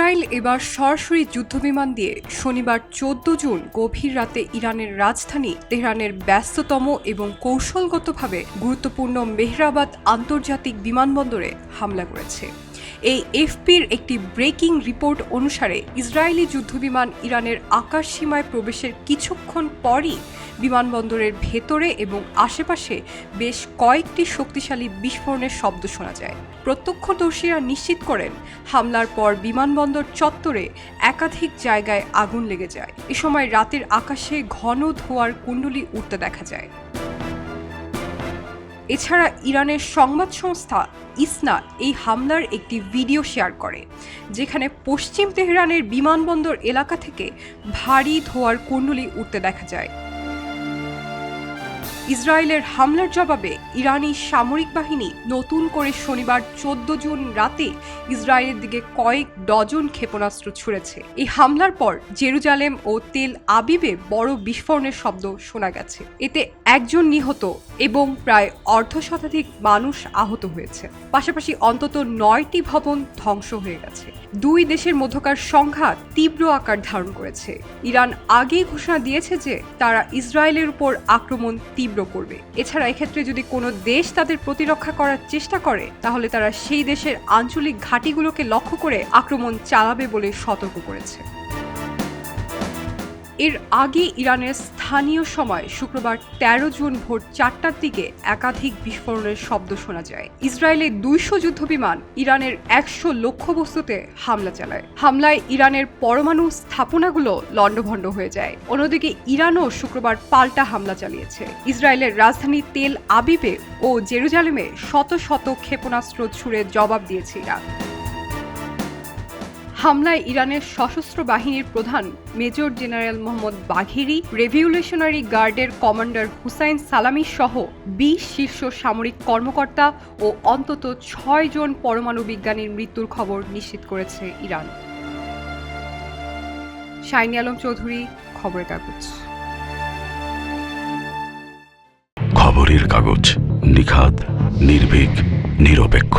Israel এবার সরাসরি যুদ্ধবিমান দিয়ে শনিবার চোদ্দ জুন গভীর রাতে ইরানের রাজধানী তেহরানের ব্যস্ততম এবং কৌশলগতভাবে গুরুত্বপূর্ণ মেহরাবাদ আন্তর্জাতিক বিমানবন্দরে হামলা করেছে। এই এফপির একটি ব্রেকিং রিপোর্ট অনুসারে ইসরায়েলি যুদ্ধবিমান ইরানের আকাশ সীমায় প্রবেশের কিছুক্ষণ পরই বিমানবন্দরের ভেতরে এবং আশেপাশে বেশ কয়েকটি শক্তিশালী বিস্ফোরণের শব্দ শোনা যায়। প্রত্যক্ষদর্শীরা নিশ্চিত করেন, হামলার পর বিমানবন্দর চত্বরে একাধিক জায়গায় আগুন লেগে যায়। এ সময় রাতের আকাশে ঘন ধোঁয়ার কুণ্ডলি উঠতে দেখা যায়। এছাড়া ইরানের সংবাদ সংস্থা ইসনা এই হামলার একটি ভিডিও শেয়ার করে, যেখানে পশ্চিম তেহরানের বিমানবন্দর এলাকা থেকে ভারী ধোয়ার কুণ্ডলি উঠতে দেখা যায়। ইসরায়েলের হামলার জবাবে ইরানি সামরিক বাহিনী নতুন করে শনিবার চোদ্দ জুন রাতে ইসরায়েলের দিকে কয়েক ডজন ক্ষেপণাস্ত্র ছুড়েছে। এই হামলার পর জেরুজালেম ও তেল আবিবে বড় বিস্ফোরণের শব্দ শোনা গেছে। এতে একজন নিহত এবং প্রায় অর্ধ শতাধিক মানুষ আহত হয়েছে। পাশাপাশি অন্তত নয়টি ভবন ধ্বংস হয়ে গেছে। দুই দেশের মধ্যকার সংঘাত তীব্র আকার ধারণ করেছে। ইরান আগেই ঘোষণা দিয়েছে যে তারা ইসরায়েলের উপর আক্রমণ তীব্র করবে। এছাড়া এক্ষেত্রে যদি কোনো দেশ তাদের প্রতিরক্ষা করার চেষ্টা করে, তাহলে তারা সেই দেশের আঞ্চলিক ঘাঁটিগুলোকে লক্ষ্য করে আক্রমণ চালাবে বলে সতর্ক করেছে। এর আগে ইরানের স্থানীয় সময় শুক্রবার তেরো জুন ভোর চারটার দিকে একাধিক বিস্ফোরণের শব্দ শোনা যায়। ইসরায়েলের দুইশো যুদ্ধবিমান ইরানের একশো লক্ষ্যবস্তুতে হামলা চালায়। হামলায় ইরানের পরমাণু স্থাপনাগুলো লণ্ডভণ্ড হয়ে যায়। অন্যদিকে ইরানও শুক্রবার পাল্টা হামলা চালিয়েছে। ইসরায়েলের রাজধানী তেল আবিবে ও জেরুজালেমে শত শত ক্ষেপণাস্ত্র ছুড়ে জবাব দিয়েছে ইরান। হামলায় ইরানের সশস্ত্র বাহিনীর প্রধান major general Mohammad Bagheri revolutionary গার্ডের কমান্ডার হুসাইন সালামি সহ বিশ শীর্ষ সামরিক কর্মকর্তা ও অন্তত ছয় জন পরমাণু বিজ্ঞানীর মৃত্যুর খবর নিশ্চিত করেছে ইরান। শাইনি আলম চৌধুরী, খবরের কাগজ। খবরের কাগজ নিখাদ, নির্ভীক, নিরপেক্ষ।